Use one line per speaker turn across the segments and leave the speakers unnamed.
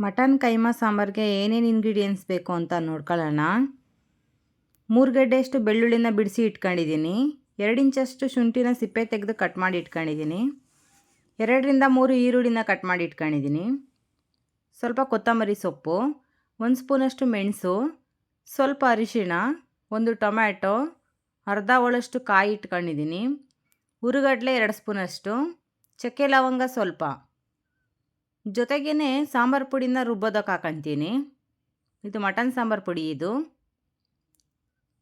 Mutton, keema, ಸಾಂಬಾರಿಗೆ ಏನೇನು ingredients ಬೇಕು ಅಂತ ನೋಡ್ಕೊಳ್ಳೋಣ. ಮೂರು ಗಡ್ಡೆಯಷ್ಟು ಬೆಳ್ಳುಳ್ಳಿನ ಬಿಡಿಸಿ ಇಟ್ಕೊಂಡಿದ್ದೀನಿ. ಎರಡು ಇಂಚಷ್ಟು ಶುಂಠಿನ ಸಿಪ್ಪೆ ತೆಗೆದು ಕಟ್ ಮಾಡಿ ಇಟ್ಕೊಂಡಿದ್ದೀನಿ. ಎರಡರಿಂದ ಮೂರು ಈರುಳ್ಳಿನ ಕಟ್ ಮಾಡಿ ಇಟ್ಕೊಂಡಿದ್ದೀನಿ. ಸ್ವಲ್ಪ ಕೊತ್ತಂಬರಿ ಸೊಪ್ಪು, ಒಂದು ಸ್ಪೂನಷ್ಟು ಮೆಣಸು, ಸ್ವಲ್ಪ ಅರಿಶಿಣ, ಒಂದು ಟೊಮ್ಯಾಟೊ, ಅರ್ಧ ಒಳಷ್ಟು ಕಾಯಿ ಇಟ್ಕೊಂಡಿದ್ದೀನಿ. ಹುರುಗಡ್ಲೆ ಎರಡು ಸ್ಪೂನಷ್ಟು, ಚಕ್ಕೆ ಲವಂಗ ಸ್ವಲ್ಪ. ಜೊತೆಗೇ ಸಾಂಬಾರು ಪುಡಿನ ರುಬ್ಬೋದಕ್ಕೆ ಹಾಕೊಂತೀನಿ. ಇದು ಮಟನ್ ಸಾಂಬಾರು ಪುಡಿ ಇದು.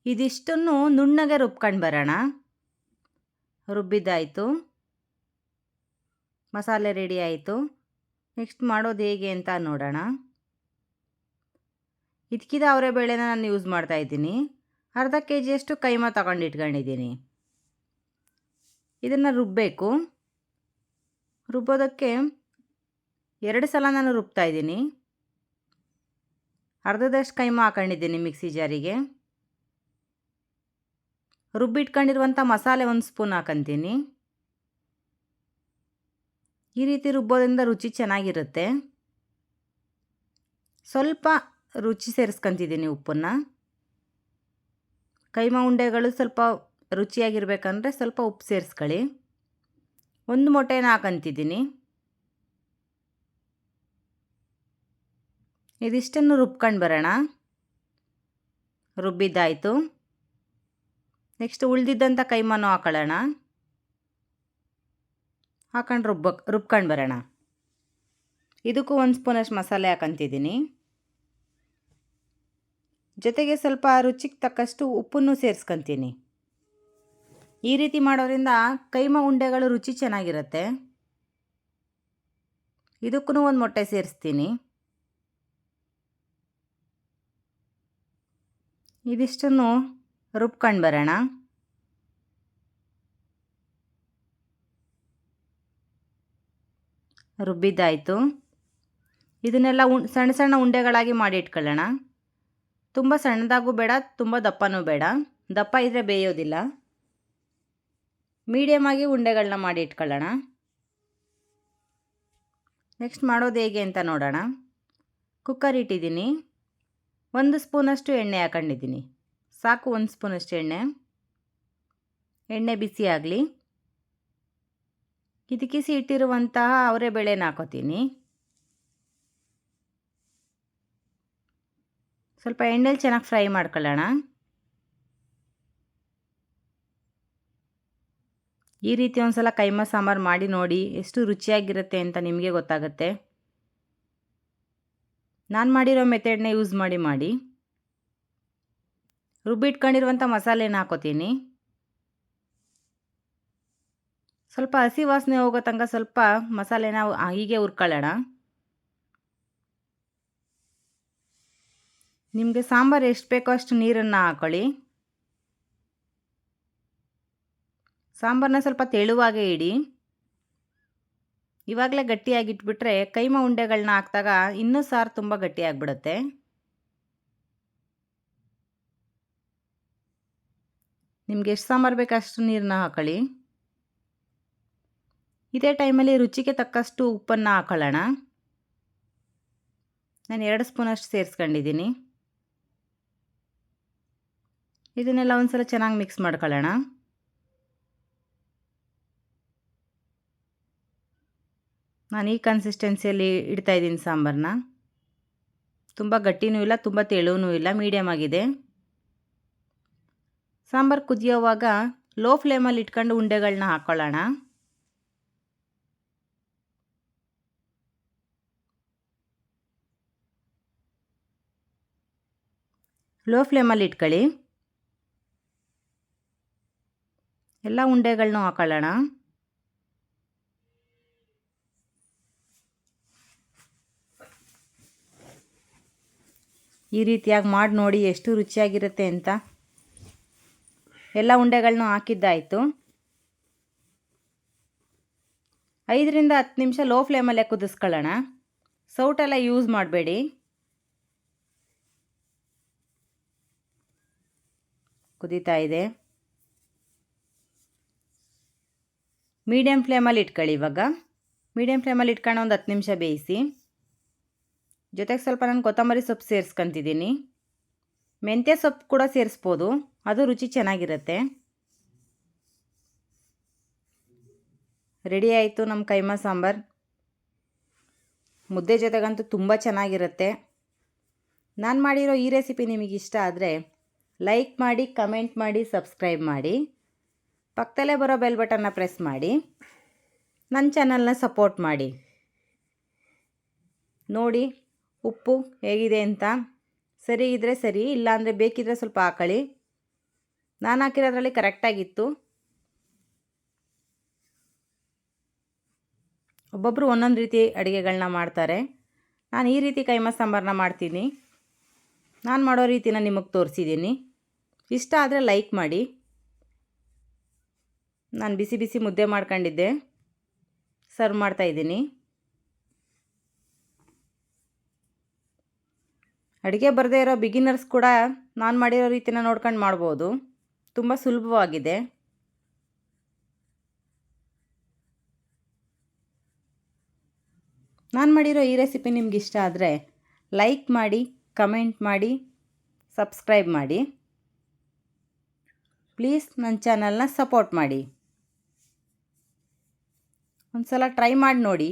ಇದಿಷ್ಟನ್ನು ನುಣ್ಣಗೆ ರುಬ್ಕೊಂಡು ಬರೋಣ. ರುಬ್ಬಿದ್ದಾಯಿತು. ಮಸಾಲೆ ರೆಡಿ ಆಯಿತು. ನೆಕ್ಸ್ಟ್ ಮಾಡೋದು ಹೇಗೆ ಅಂತ ನೋಡೋಣ. ಇದಕ್ಕಿದ ಅವರೆ ಬೇಳೆನ ನಾನು ಯೂಸ್ ಮಾಡ್ತಾಯಿದ್ದೀನಿ ಅರ್ಧ ಕೆ ಜಿಯಷ್ಟು ಕೈಮಾ ತಗೊಂಡು ಇಟ್ಕೊಂಡಿದ್ದೀನಿ. ಇದನ್ನು ರುಬ್ಬಬೇಕು ರುಬ್ಬೋದಕ್ಕೆ ಎರಡು ಸಲ ನಾನು ರುಬ್ತಾ ಇದ್ದೀನಿ. ಅರ್ಧದಷ್ಟು ಕೈಮಾ ಹಾಕೊಂಡಿದ್ದೀನಿ ಮಿಕ್ಸಿ ಜಾರಿಗೆ. ರುಬ್ಬಿಟ್ಕೊಂಡಿರುವಂಥ ಮಸಾಲೆ ಒಂದು ಸ್ಪೂನ್ ಹಾಕಂತೀನಿ. ಈ ರೀತಿ ರುಬ್ಬೋದ್ರಿಂದ ರುಚಿ ಚೆನ್ನಾಗಿರುತ್ತೆ. ಸ್ವಲ್ಪ ರುಚಿ ಸೇರಿಸ್ಕೊತಿದ್ದೀನಿ ಉಪ್ಪನ್ನು. ಕೈಮ ಉಂಡೆಗಳು ಸ್ವಲ್ಪ ರುಚಿಯಾಗಿರ್ಬೇಕಂದ್ರೆ ಸ್ವಲ್ಪ ಉಪ್ಪು ಸೇರಿಸ್ಕೊಳ್ಳಿ. ಒಂದು ಮೊಟ್ಟೆನ ಹಾಕಂತಿದ್ದೀನಿ. ಇದಿಷ್ಟನ್ನು ರುಬ್ಕೊಂಡು ಬರೋಣ. ರುಬ್ಬಿದ್ದಾಯಿತು. ನೆಕ್ಸ್ಟ್ ಉಳಿದಿದ್ದಂಥ ಕೈಮಾನು ಹಾಕೊಳ್ಳೋಣ. ಹಾಕೊಂಡು ರುಬ್ಬ, ರುಬ್ಕೊಂಡು ಬರೋಣ. ಇದಕ್ಕೂ ಒಂದು ಸ್ಪೂನಷ್ಟು ಮಸಾಲೆ ಹಾಕಂತಿದ್ದೀನಿ. ಜೊತೆಗೆ ಸ್ವಲ್ಪ ರುಚಿಗೆ ತಕ್ಕಷ್ಟು ಉಪ್ಪನ್ನು ಸೇರಿಸ್ಕೊತೀನಿ. ಈ ರೀತಿ ಮಾಡೋದ್ರಿಂದ ಕೈಮ ಉಂಡೆಗಳು ರುಚಿ ಚೆನ್ನಾಗಿರುತ್ತೆ. ಇದಕ್ಕೂ ಒಂದು ಮೊಟ್ಟೆ ಸೇರಿಸ್ತೀನಿ. ಇದಿಷ್ಟನ್ನು ರುಬ್ಕೊಂಡು ಬರೋಣ. ರುಬ್ಬಿದ್ದಾಯಿತು. ಇದನ್ನೆಲ್ಲ ಉ, ಸಣ್ಣ ಸಣ್ಣ ಉಂಡೆಗಳಾಗಿ ಮಾಡಿ ಇಟ್ಕೊಳ್ಳೋಣ ತುಂಬ ಸಣ್ಣದಾಗೂ ಬೇಡ, ತುಂಬ ದಪ್ಪನೂ ಬೇಡ. ದಪ್ಪ ಇದ್ದರೆ ಬೇಯೋದಿಲ್ಲ. ಮೀಡಿಯಮಾಗಿ ಉಂಡೆಗಳನ್ನ ಮಾಡಿ ಇಟ್ಕೊಳ್ಳೋಣ ನೆಕ್ಸ್ಟ್ ಮಾಡೋದು ಹೇಗೆ ಅಂತ ನೋಡೋಣ. ಕುಕ್ಕರ್ ಇಟ್ಟಿದ್ದೀನಿ. ಒಂದು ಸ್ಪೂನಷ್ಟು ಎಣ್ಣೆ ಹಾಕೊಂಡಿದ್ದೀನಿ. ಸಾಕು ಒಂದು ಸ್ಪೂನಷ್ಟು ಎಣ್ಣೆ. ಎಣ್ಣೆ ಬಿಸಿ ಆಗಲಿ. ಇಟ್ಟಿರುವಂತಹ ಅವರೇ ಬೇಳೆನ ಹಾಕೋತೀನಿ. ಸ್ವಲ್ಪ ಎಣ್ಣೆಲಿ ಚೆನ್ನಾಗಿ ಫ್ರೈ ಮಾಡ್ಕೊಳ್ಳೋಣ. ಈ ರೀತಿ ಒಂದು ಸಲ ಕೈಮ ಸಾಂಬಾರು ಮಾಡಿ ನೋಡಿ ಎಷ್ಟು ರುಚಿಯಾಗಿರುತ್ತೆ ಅಂತ ನಿಮಗೆ ಗೊತ್ತಾಗುತ್ತೆ. ನಾನು ಮಾಡಿರೋ ಮೆಥಡ್ನೇ ಯೂಸ್ ಮಾಡಿ ಮಾಡಿ. ರುಬ್ಬಿಟ್ಕೊಂಡಿರುವಂಥ ಮಸಾಲೆನ ಹಾಕೋತೀನಿ? ಸ್ವಲ್ಪ ಹಸಿ ವಾಸನೆ ಹೋಗೋ ತನಕ ಸ್ವಲ್ಪ ಮಸಾಲೆನ ಹೀಗೆ ಹುರ್ಕೊಳ್ಳೋಣ. ನಿಮಗೆ ಸಾಂಬಾರು ಎಷ್ಟು ಬೇಕೋ ಅಷ್ಟು ನೀರನ್ನು ಹಾಕೊಳ್ಳಿ. ಸಾಂಬಾರನ್ನ ಸ್ವಲ್ಪ ತೆಳುವಾಗೆ ಇಡಿ. ಇವಾಗಲೇ ಗಟ್ಟಿಯಾಗಿಟ್ಬಿಟ್ರೆ ಕೈಮ ಉಂಡೆಗಳನ್ನ ಹಾಕಿದಾಗ ಇನ್ನೂ ಸಾರು ತುಂಬ ಗಟ್ಟಿಯಾಗಿಬಿಡುತ್ತೆ. ನಿಮ್ಗೆ ಎಷ್ಟು ಸಾಂಬಾರು ಬೇಕು ಅಷ್ಟು ನೀರನ್ನ ಹಾಕೊಳ್ಳಿ. ಇದೇ ಟೈಮಲ್ಲಿ ರುಚಿಗೆ ತಕ್ಕಷ್ಟು ಉಪ್ಪನ್ನು ಹಾಕೊಳ್ಳೋಣ. ನಾನು ಎರಡು ಸ್ಪೂನಷ್ಟು ಸೇರಿಸ್ಕೊಂಡಿದ್ದೀನಿ. ಇದನ್ನೆಲ್ಲ ಒಂದು ಸಲ ಚೆನ್ನಾಗಿ ಮಿಕ್ಸ್ ಮಾಡ್ಕೊಳ್ಳೋಣ. ನಾನು ಈ ಕನ್ಸಿಸ್ಟೆನ್ಸಿಯಲ್ಲಿ ಇಡ್ತಾಯಿದ್ದೀನಿ ಸಾಂಬಾರನ್ನ ತುಂಬ ಗಟ್ಟಿನೂ ಇಲ್ಲ, ತುಂಬ ತೆಳುವೂ ಇಲ್ಲ ಮೀಡಿಯಮ್ ಆಗಿದೆ. ಸಾಂಬಾರು ಕುದಿಯೋವಾಗ ಲೋ ಫ್ಲೇಮಲ್ಲಿ ಇಟ್ಕೊಂಡು ಉಂಡೆಗಳನ್ನ ಹಾಕ್ಕೊಳ್ಳೋಣ ಲೋ ಫ್ಲೇಮಲ್ಲಿ ಇಟ್ಕೊಳ್ಳಿ. ಎಲ್ಲ ಉಂಡೆಗಳನ್ನೂ ಹಾಕೊಳ್ಳೋಣ. ಈ ರೀತಿಯಾಗಿ ಮಾಡಿ ನೋಡಿ ಎಷ್ಟು ರುಚಿಯಾಗಿರುತ್ತೆ ಅಂತ. ಎಲ್ಲ ಉಂಡೆಗಳನ್ನೂ ಹಾಕಿದ್ದಾಯಿತು. ಐದರಿಂದ ಹತ್ತು ನಿಮಿಷ ಲೋ ಫ್ಲೇಮಲ್ಲೇ ಕುದಿಸ್ಕೊಳ್ಳೋಣ. ಸೌಟೆಲ್ಲ ಯೂಸ್ ಮಾಡಬೇಡಿ. ಕುದೀತಾ ಇದೆ. ಮೀಡಿಯಮ್ ಫ್ಲೇಮಲ್ಲಿ ಇಟ್ಕೊಳ್ಳಿ ಇವಾಗ. ಮೀಡಿಯಮ್ ಫ್ಲೇಮಲ್ಲಿ ಇಟ್ಕೊಂಡು ಒಂದು ಹತ್ತು ನಿಮಿಷ ಬೇಯಿಸಿ. ಜೊತೆಗೆ ಸ್ವಲ್ಪ ನಾನು ಕೊತ್ತಂಬರಿ ಸೊಪ್ಪು ಸೇರಿಸ್ಕೊತಿದ್ದೀನಿ. ಮೆಂತ್ಯ ಸೊಪ್ಪು ಕೂಡ ಸೇರಿಸ್ಬೋದು. ಅದು ರುಚಿ ಚೆನ್ನಾಗಿರುತ್ತೆ. ರೆಡಿ ಆಯಿತು ನಮ್ಮ ಕೈಮಾ ಸಾಂಬಾರು. ಮುದ್ದೆ ಜೊತೆಗಂತೂ ತುಂಬ ಚೆನ್ನಾಗಿರುತ್ತೆ. ನಾನು ಮಾಡಿರೋ ಈ ರೆಸಿಪಿ ನಿಮಗೆ ಇಷ್ಟ ಆದರೆ ಲೈಕ್ ಮಾಡಿ, ಕಮೆಂಟ್ ಮಾಡಿ, ಸಬ್ಸ್ಕ್ರೈಬ್ ಮಾಡಿ. ಪಕ್ಕದಲ್ಲೇ ಬರೋ ಬೆಲ್ ಬಟನ್ನ ಪ್ರೆಸ್ ಮಾಡಿ. ನನ್ನ ಚಾನಲ್ನ ಸಪೋರ್ಟ್ ಮಾಡಿ. ನೋಡಿ. ಉಪ್ಪು ಹೇಗಿದೆ ಅಂತ ಸರಿ ಇದ್ದರೆ ಸರಿ, ಇಲ್ಲಾಂದರೆ ಬೇಕಿದ್ದರೆ ಸ್ವಲ್ಪ ಹಾಕೊಳ್ಳಿ. ನಾನು ಹಾಕಿರೋದ್ರಲ್ಲಿ ಕರೆಕ್ಟಾಗಿತ್ತು ಒಬ್ಬೊಬ್ಬರು ಒಂದೊಂದು ರೀತಿ ಅಡುಗೆಗಳನ್ನ ಮಾಡ್ತಾರೆ. ನಾನು ಈ ರೀತಿ ಕೈಮ ಸಾಂಬಾರನ್ನ ಮಾಡ್ತೀನಿ. ನಾನು ಮಾಡೋ ರೀತಿನ ನಿಮಗೆ ತೋರಿಸಿದ್ದೀನಿ ಇಷ್ಟ ಆದರೆ ಲೈಕ್ ಮಾಡಿ. ನಾನು ಬಿಸಿ ಬಿಸಿ ಮುದ್ದೆ ಮಾಡ್ಕೊಂಡಿದ್ದೆ. ಸರ್ವ್ ಮಾಡ್ತಾಯಿದ್ದೀನಿ ಅಡುಗೆ ಬರದೇ ಇರೋ ಬಿಗಿನರ್ಸ್ ಕೂಡ ನಾನು ಮಾಡಿರೋ ರೀತಿನ ನೋಡ್ಕೊಂಡು ಮಾಡ್ಬೋದು. ತುಂಬ ಸುಲಭವಾಗಿದೆ. ನಾನು ಮಾಡಿರೋ ಈ ರೆಸಿಪಿ ನಿಮ್ಗೆ ಇಷ್ಟ ಆದರೆ ಲೈಕ್ ಮಾಡಿ ಕಮೆಂಟ್ ಮಾಡಿ ಸಬ್ಸ್ಕ್ರೈಬ್ ಮಾಡಿ. ಪ್ಲೀಸ್ ನನ್ನ ಚಾನಲ್ನ ಸಪೋರ್ಟ್ ಮಾಡಿ. ಒಂದು ಸಲ ಟ್ರೈ ಮಾಡಿ ನೋಡಿ.